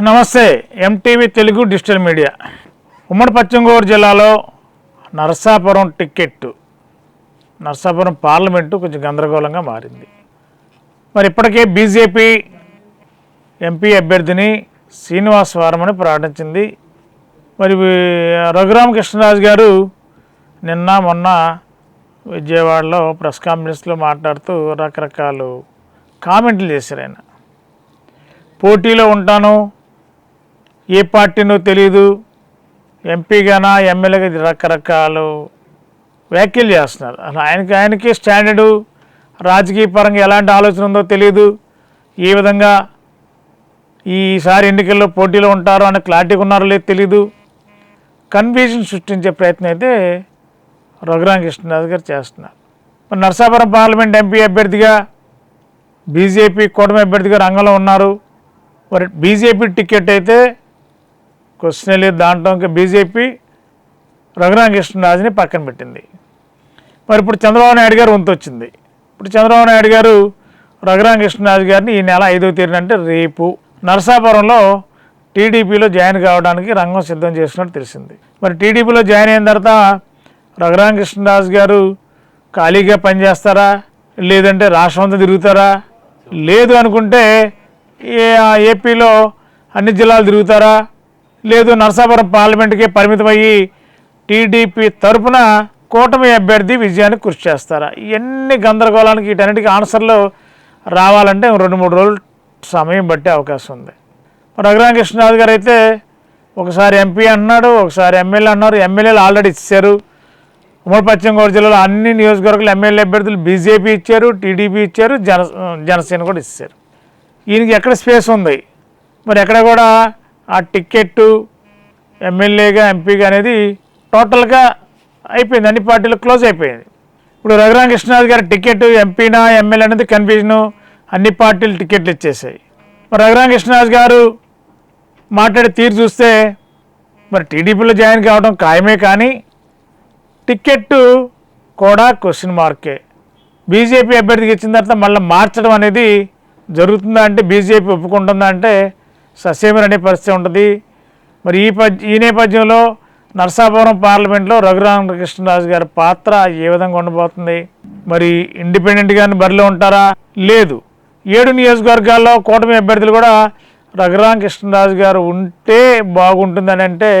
నమస్తే MTV Telugu digital media. ఉమ్మడి పశ్చిమ గోదావరి జిల్లాలో నరసాపురం టికెట్ నరసాపురం పార్లమెంటు కొంచెం గందరగోళంగా మారింది. మరి ఇప్పటికే బీజేపీ ఎంపీ అభ్యర్థిని శ్రీనివాస్ వారమని ప్రకటించింది. మరి వీ- రఘురామకృష్ణరాజు గారు నిన్న మొన్న విజయవాడలో ప్రెస్ కాన్ఫరెన్స్లో మాట్లాడుతూ రకరకాలు కామెంట్లు చేశారు ఆయన. పోటీలో ఉంటాను ఏ పార్టీనో తెలియదు ఎంపీగానా ఎమ్మెల్యేగా రకరకాలు వ్యాఖ్యలు చేస్తున్నారు. ఆయనకి ఆయనకి స్టాండర్డు రాజకీయ పరంగా ఎలాంటి ఆలోచన ఉందో తెలియదు ఏ విధంగా ఈసారి ఎన్నికల్లో పోటీలో ఉంటారో అనే క్లారిటీగా ఉన్నారో లేదో తెలీదు. కన్ఫ్యూజన్ సృష్టించే ప్రయత్నం అయితే రఘురామకృష్ణరాజు గారు చేస్తున్నారు. మరి నరసాపురం పార్లమెంట్ ఎంపీ అభ్యర్థిగా బీజేపీ కూటమి అభ్యర్థిగా రంగంలో ఉన్నారు. మరి బీజేపీ టికెట్ అయితే క్వశ్చన్ లేదు. దాంట్లో ఇంకా బీజేపీ రఘురామకృష్ణరాజుని పక్కన పెట్టింది. మరి ఇప్పుడు చంద్రబాబు నాయుడు గారు వంతొచ్చింది ఇప్పుడు చంద్రబాబు నాయుడు గారు రఘురామకృష్ణరాజు గారిని ఈ నెల ఐదవ తేదీన అంటే రేపు నరసాపురంలో టీడీపీలో జాయిన్ కావడానికి రంగం సిద్ధం చేస్తున్నట్టు తెలిసింది. మరి టీడీపీలో జాయిన్ అయిన తర్వాత రఘురామకృష్ణరాజు గారు ఖాళీగా పనిచేస్తారా లేదంటే రాష్ట్రం అంతా తిరుగుతారా? లేదు అనుకుంటే ఏ ఏపీలో అన్ని జిల్లాలు తిరుగుతారా? లేదు నరసాపురం పార్లమెంట్కే పరిమితమయ్యి టీడీపీ తరపున కూటమి అభ్యర్థి విజయానికి కృషి చేస్తారా? ఇవన్నీ గందరగోళానికి వీటన్నిటికీ ఆన్సర్లు రావాలంటే రెండు మూడు రోజులు సమయం పట్టే అవకాశం ఉంది. మరి రఘురామకృష్ణరాజు గారు అయితే ఒకసారి ఎంపీ అన్నాడు ఒకసారి ఎమ్మెల్యే అన్నారు. ఎమ్మెల్యేలు ఆల్రెడీ ఇచ్చారు. ఉమ్మడి పశ్చిమ గోదావరి జిల్లాలో అన్ని నియోజకవర్గాలు ఎమ్మెల్యే అభ్యర్థులు బీజేపీ ఇచ్చారు టీడీపీ ఇచ్చారు జన జనసేన కూడా ఇచ్చారు. ఈయనకి ఎక్కడ స్పేస్ ఉంది? మరి ఎక్కడ కూడా ఆ టికెట్ ఎమ్మెల్యేగా ఎంపీగా అనేది టోటల్గా అయిపోయింది. అన్ని పార్టీలు క్లోజ్ అయిపోయింది. ఇప్పుడు రఘురామకృష్ణరాజు గారి టికెట్ ఎంపీనా ఎమ్మెల్యే అనేది కన్ఫ్యూజను. అన్ని పార్టీలు టికెట్లు ఇచ్చేసాయి. మరి రఘురామకృష్ణరాజు గారు మాట్లాడే తీరు చూస్తే మరి టీడీపీలో జాయిన్ కావడం ఖాయమే కానీ టికెట్ కూడా క్వశ్చన్ మార్కే. బీజేపీ అభ్యర్థికి ఇచ్చిన తర్వాత మళ్ళీ మార్చడం అనేది జరుగుతుందా అంటే బీజేపీ ఒప్పుకుంటుందా అంటే ససేమర్ అనే పరిస్థితి ఉంటుంది. మరి ఈ పద్య ఈ నేపథ్యంలో నరసాపురం పార్లమెంట్లో రఘురామకృష్ణరాజు గారి పాత్ర ఏ విధంగా ఉండబోతుంది? మరి ఇండిపెండెంట్గానే బరిలో ఉంటారా? లేదు. ఏడు నియోజకవర్గాల్లో కూటమి అభ్యర్థులు కూడా రఘురామకృష్ణరాజు గారు ఉంటే బాగుంటుందని అంటే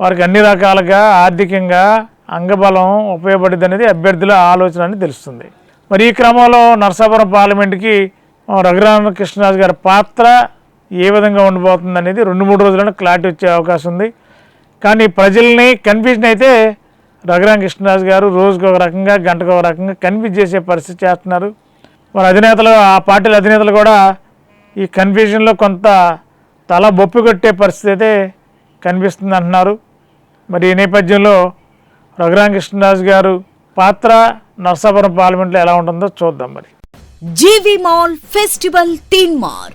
వారికి అన్ని రకాలుగా ఆర్థికంగా అంగబలం ఉపయోగపడింది అనేది అభ్యర్థుల ఆలోచన అని తెలుస్తుంది. మరి ఈ క్రమంలో నరసాపురం పార్లమెంట్కి రఘురామకృష్ణరాజు గారి పాత్ర ఏ విధంగా ఉండబోతుంది అనేది రెండు మూడు రోజులను క్లారిటీ వచ్చే అవకాశం ఉంది. కానీ ప్రజల్ని కన్ఫ్యూజన్ అయితే రఘురామకృష్ణరాజు గారు రోజుకు ఒక రకంగా గంటకు ఒక రకంగా కన్ఫ్యూజ్ చేసే పరిస్థితి చేస్తున్నారు. మరి అధినేతలు ఆ పార్టీల అధినేతలు కూడా ఈ కన్ఫ్యూజన్లో కొంత తల బొప్పి కొట్టే పరిస్థితి అయితే కనిపిస్తుంది అంటున్నారు. మరి ఈ నేపథ్యంలో రఘురామకృష్ణరాజు గారు పాత్ర నరసాపురం పార్లమెంట్లో ఎలా ఉంటుందో చూద్దాం మరి. జీవి మాల్ ఫెస్టివల్ తీన్ మార్